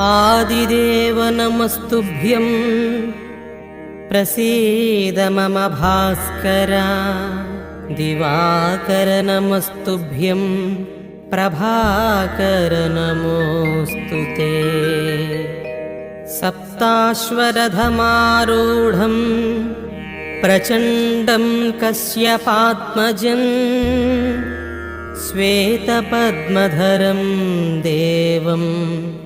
आदिदेव नमस्तुभ्यं। प्रसीद मम भास्कर। दिवाकर नमस्तुभ्यं। प्रभाकर नमोऽस्तु ते। सप्ताश्वरथमारूढं प्रचण्डं कस्यपात्मजन् श्वेतपद्मधरं देवं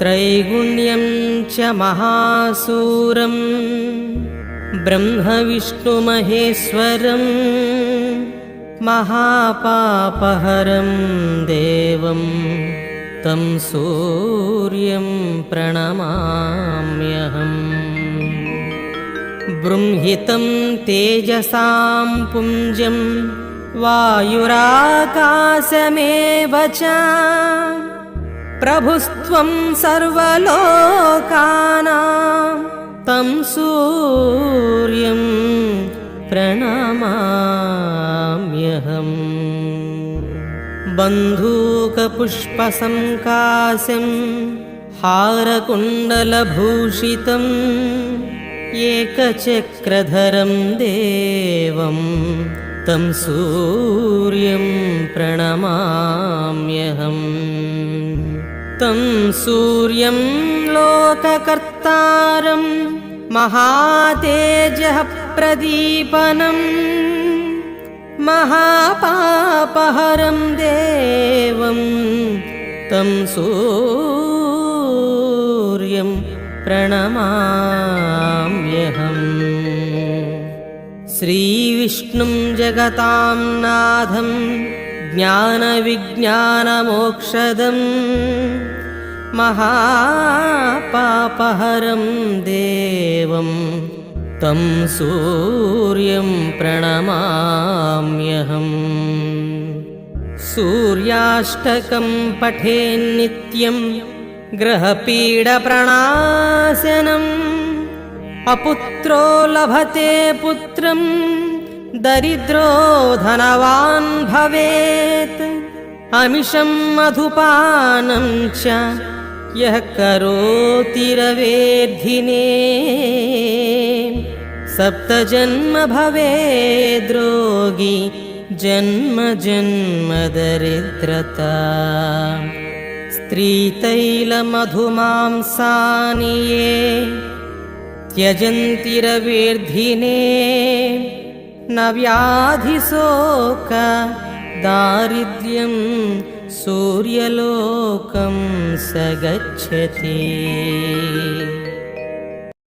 त्रैगुण्यं च महासूरं ब्रह्मविष्णुमहेश्वरं महापापहरं देवं तं सूर्यं प्रणमाम्यहम् बृंहितं तेजसां पुञ्जं वायुराकाशमेव च प्रभुस्त्वं सर्वलोकानां तं सूर्यं प्रणमाम्यहम्। बन्धूकपुष्पसङ्काशं हारकुण्डलभूषितम् एकचक्रधरं देवं तं सूर्यं प्रणमाम्यहम् तं सूर्यं लोककर्तारं महातेजः प्रदीपनम् महापापहरं देवं तं सूर्यं प्रणमाम्यहम्। श्रीविष्णुं जगतां नाथं ज्ञानविज्ञानमोक्षदम् महापापहरं देवं तं सूर्यं प्रणमाम्यहम्। सूर्याष्टकं पठेन्नित्यं ग्रहपीडप्रणाशनम् अपुत्रो लभते पुत्रं दरिद्रो धनवान् भवेत्। अमिषं मधुपानं च यः करोति रवेद्धिने। सप्तजन्म भवेद्रोगी जन्म जन्म दरिद्रता। स्त्रीतैलमधुमांसानि ये त्यजन्ति रवेर्धिने न व्याधिशोक दारिद्र्यं सूर्यलोकं स गच्छति